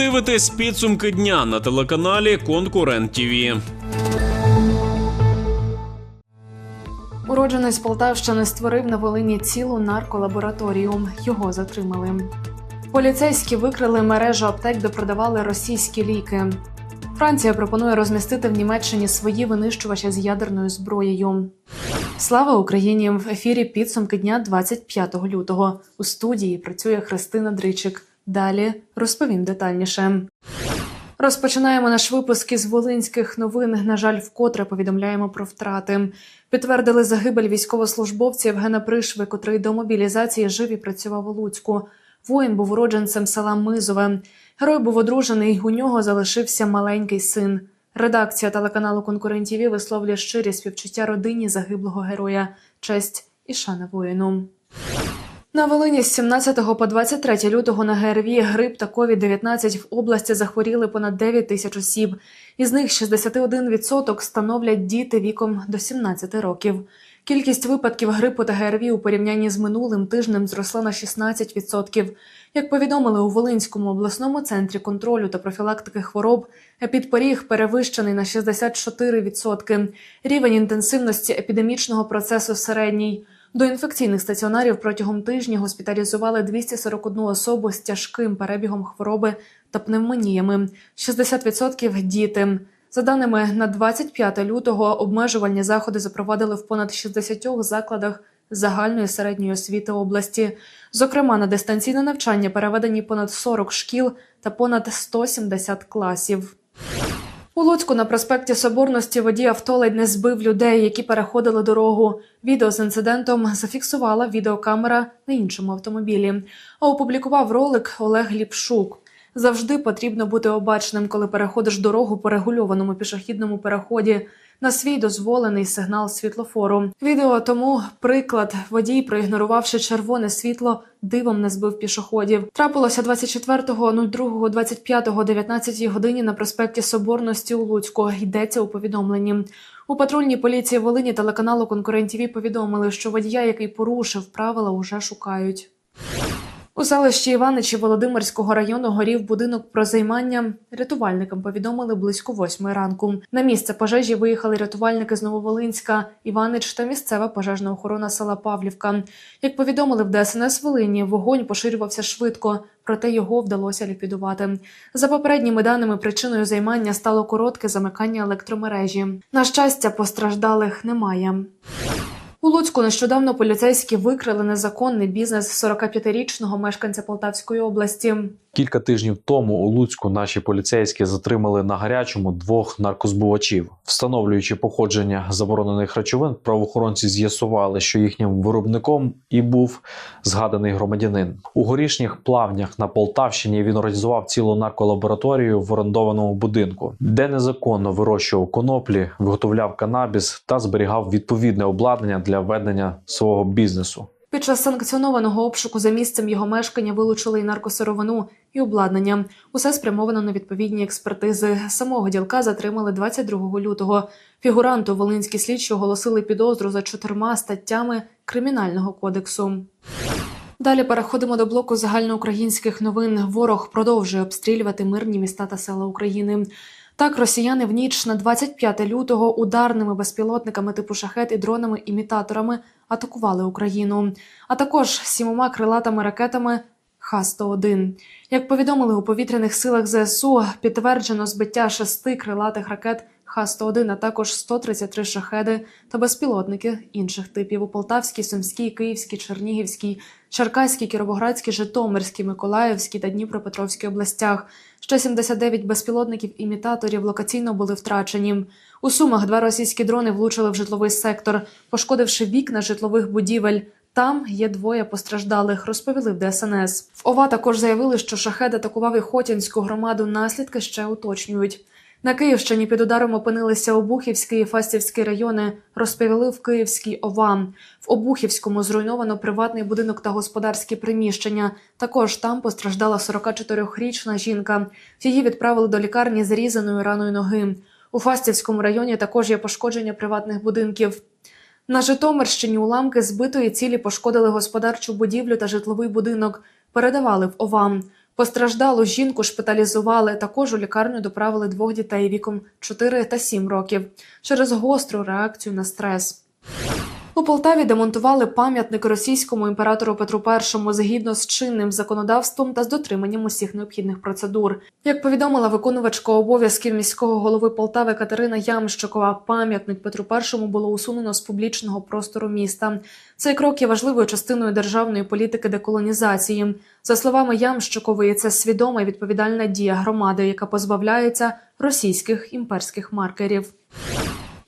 дивитесь підсумки дня на телеканалі Конкурент ТІВІ. Уродженець Полтавщини створив на Волині цілу нарколабораторію. Його затримали. Поліцейські викрили мережу аптек, де продавали російські ліки. Франція пропонує розмістити в Німеччині свої винищувачі з ядерною зброєю. Слава Україні! В ефірі підсумки дня 25 лютого. У студії працює Христина Дричик. Далі розповім детальніше. Розпочинаємо наш випуск із волинських новин. На жаль, вкотре повідомляємо про втрати. Підтвердили загибель військовослужбовця Євгена Пришви, котрий до мобілізації жив і працював у Луцьку. Воїн був уродженцем села Мизове. Герой був одружений. У нього залишився маленький син. Редакція телеканалу Конкурентів висловлює щирі співчуття родині загиблого героя, честь і шана воїну. На Волині з 17 по 23 лютого на ГРВІ грип та COVID-19 в області захворіли понад 9 тисяч осіб. Із них 61% становлять діти віком до 17 років. Кількість випадків грипу та ГРВІ у порівнянні з минулим тижнем зросла на 16%. Як повідомили у Волинському обласному центрі контролю та профілактики хвороб, епідпоріг перевищений на 64%. Рівень інтенсивності епідемічного процесу середній. До інфекційних стаціонарів протягом тижня госпіталізували 241 особу з тяжким перебігом хвороби та пневмоніями, 60% – діти. За даними на 25 лютого, обмежувальні заходи запровадили в понад 60 закладах загальної середньої освіти області. Зокрема, на дистанційне навчання переведені понад 40 шкіл та понад 170 класів. У Луцьку на проспекті Соборності водій авто ледь не збив людей, які переходили дорогу. Відео з інцидентом зафіксувала відеокамера на іншому автомобілі. А опублікував ролик Олег Ліпшук. Завжди потрібно бути обачним, коли переходиш дорогу по регульованому пішохідному переході на свій дозволений сигнал світлофору. Відео тому приклад водій, проігнорувавши червоне світло, дивом не збив пішоходів. Трапилося 24.02.25 19 годині на проспекті Соборності у Луцьку. Йдеться у повідомленні. У патрульній поліції Волині телеканалу Конкурентів повідомили, що водія, який порушив правила, уже шукають. У селищі Іваничі Володимирського району горів будинок про займання. Рятувальникам повідомили близько восьмої ранку. На місце пожежі виїхали рятувальники з Нововолинська, Іванич та місцева пожежна охорона села Павлівка. Як повідомили в ДСНС Волині, вогонь поширювався швидко, проте його вдалося ліквідувати. За попередніми даними, причиною займання стало коротке замикання електромережі. На щастя, постраждалих немає. У Луцьку нещодавно поліцейські викрили незаконний бізнес 45-річного мешканця Полтавської області. Кілька тижнів тому у Луцьку наші поліцейські затримали на гарячому двох наркозбувачів. Встановлюючи походження заборонених речовин, правоохоронці з'ясували, що їхнім виробником і був згаданий громадянин. У горішніх плавнях на Полтавщині він організував цілу нарколабораторію в орендованому будинку, де незаконно вирощував коноплі, виготовляв канабіс та зберігав відповідне обладнання для ведення свого бізнесу. Під час санкціонованого обшуку за місцем його мешкання вилучили і наркосировину, і обладнання. Усе спрямовано на відповідні експертизи. Самого ділка затримали 22 лютого. Фігуранту волинські слідчі оголосили підозру за чотирма статтями Кримінального кодексу. Далі переходимо до блоку загальноукраїнських новин. Ворог продовжує обстрілювати мирні міста та села України. Так, росіяни в ніч на 25 лютого ударними безпілотниками типу шахет і дронами-імітаторами атакували Україну, а також сімома крилатими ракетами Х-101. Як повідомили у повітряних силах ЗСУ, підтверджено збиття шести крилатих ракет Х-101, а також 133 шахеди та безпілотники інших типів у Полтавській, Сумській, Київській, Чернігівській, Черкаській, Кіровоградській, Житомирській, Миколаївській та Дніпропетровській областях. Ще 79 безпілотників-імітаторів локаційно були втрачені. У Сумах два російські дрони влучили в житловий сектор, пошкодивши вікна житлових будівель. Там є двоє постраждалих, розповіли в ДСНС. В ОВА також заявили, що шахед атакував і Хотінську громаду. Наслідки ще уточнюють. На Київщині під ударом опинилися Обухівський і Фастівський райони, розповіли в Київській ОВА. В Обухівському зруйновано приватний будинок та господарські приміщення. Також там постраждала 44-річна жінка. Її відправили до лікарні з різаною раною ноги. У Фастівському районі також є пошкодження приватних будинків. На Житомирщині уламки збитої цілі пошкодили господарчу будівлю та житловий будинок. Передавали в ОВА. Постраждалу жінку шпиталізували. Також у лікарню доправили двох дітей віком 4 та 7 років через гостру реакцію на стрес. У Полтаві демонтували пам'ятник російському імператору Петру І згідно з чинним законодавством та з дотриманням усіх необхідних процедур. Як повідомила виконувачка обов'язків міського голови Полтави Катерина Ямщикова, пам'ятник Петру І було усунено з публічного простору міста. Цей крок є важливою частиною державної політики деколонізації. За словами Ямщикової, це свідома і відповідальна дія громади, яка позбавляється російських імперських маркерів.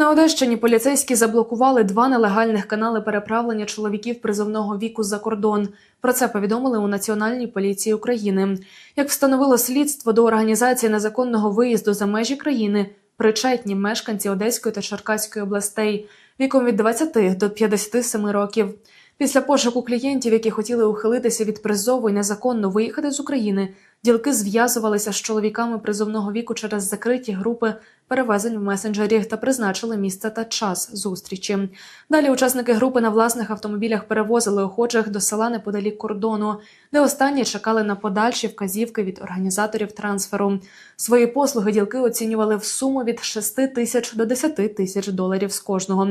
На Одещині поліцейські заблокували два нелегальних канали переправлення чоловіків призовного віку за кордон. Про це повідомили у Національній поліції України. Як встановило слідство до організації незаконного виїзду за межі країни, причетні мешканці Одеської та Черкаської областей віком від 20 до 57 років. Після пошуку клієнтів, які хотіли ухилитися від призову і незаконно виїхати з України, ділки зв'язувалися з чоловіками призовного віку через закриті групи перевезень в месенджері та призначили місце та час зустрічі. Далі учасники групи на власних автомобілях перевозили охочих до села неподалік кордону, де останні чекали на подальші вказівки від організаторів трансферу. Свої послуги ділки оцінювали в суму від 6 тисяч до 10 тисяч доларів з кожного.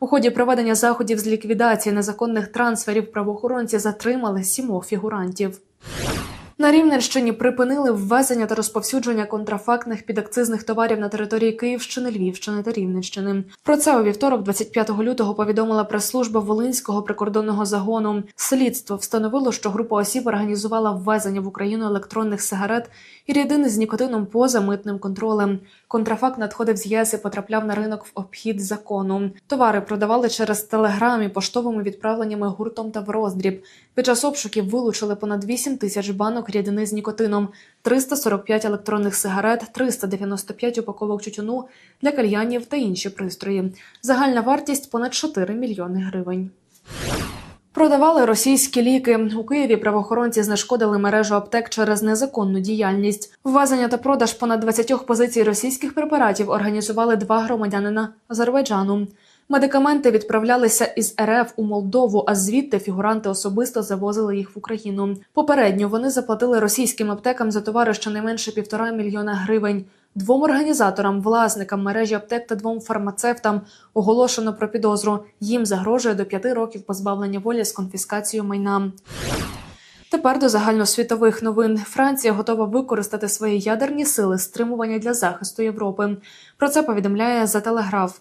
У ході проведення заходів з ліквідації незаконних трансферів правоохоронці затримали сімох фігурантів. На Рівненщині припинили ввезення та розповсюдження контрафактних підакцизних товарів на території Київщини, Львівщини та Рівненщини. Про це у вівторок, 25 лютого, повідомила прес-служба Волинського прикордонного загону. Слідство встановило, що група осіб організувала ввезення в Україну електронних сигарет і рідини з нікотином поза митним контролем. Контрафакт надходив з ЄС і потрапляв на ринок в обхід закону. Товари продавали через телеграмі, поштовими відправленнями гуртом та в роздріб. Під час обшуків вилучили понад 8 тисяч банок рідини з нікотином, 345 електронних сигарет, 395 упаковок тютюну для кальянів та інші пристрої. Загальна вартість понад 4 мільйони гривень. Продавали російські ліки у Києві. Правоохоронці знешкодили мережу аптек через незаконну діяльність. Ввезення та продаж понад 20 позицій російських препаратів організували два громадянина Азербайджану. Медикаменти відправлялися із РФ у Молдову, а звідти фігуранти особисто завозили їх в Україну. Попередньо вони заплатили російським аптекам за товари щонайменше півтора мільйона гривень. Двом організаторам, власникам мережі аптек та двом фармацевтам оголошено про підозру. Їм загрожує до п'яти років позбавлення волі з конфіскацією майна. Тепер до загальносвітових новин Франція готова використати свої ядерні сили стримування для захисту Європи. Про це повідомляє за телеграф.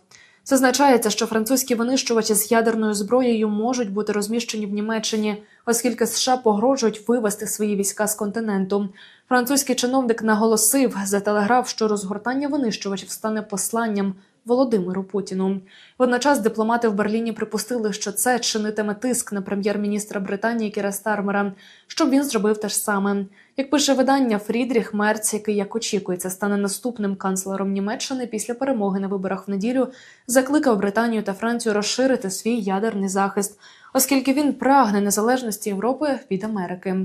Зазначається, що французькі винищувачі з ядерною зброєю можуть бути розміщені в Німеччині, оскільки США погрожують вивести свої війська з континенту. Французький чиновник наголосив за телеграф, що розгортання винищувачів стане посланням Володимиру Путіну. Водночас дипломати в Берліні припустили, що це чинитиме тиск на прем'єр-міністра Британії Кіра Стармера, щоб він зробив те ж саме. Як пише видання Фрідріх Мерц, який як очікується стане наступним канцлером Німеччини після перемоги на виборах в неділю, закликав Британію та Францію розширити свій ядерний захист, оскільки він прагне незалежності Європи від Америки.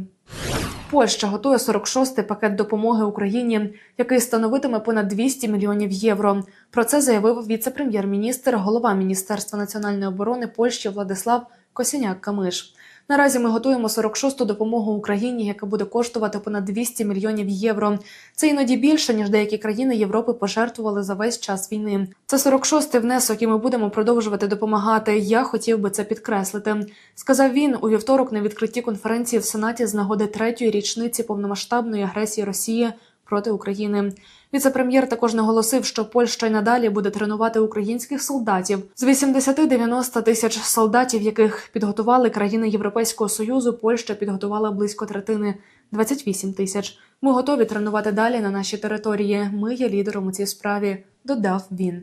Польща готує 46-й пакет допомоги Україні, який становитиме понад 200 мільйонів євро. Про це заявив віце-прем'єр-міністр, голова Міністерства національної оборони Польщі Владислав Косіняк-Камиш. Наразі ми готуємо 46-ту допомогу Україні, яка буде коштувати понад 200 мільйонів євро. Це іноді більше ніж деякі країни Європи пожертвували за весь час війни. Це 46-й внесок, і ми будемо продовжувати допомагати. Я хотів би це підкреслити. Сказав він у вівторок на відкритті конференції в Сенаті з нагоди третьої річниці повномасштабної агресії Росії проти України. Віце-прем'єр також наголосив, що Польща й надалі буде тренувати українських солдатів з 80-90 тисяч солдатів, яких підготували країни Європейського союзу. Польща підготувала близько третини 28 тисяч. Ми готові тренувати далі на нашій території. Ми є лідером у цій справі. Додав він.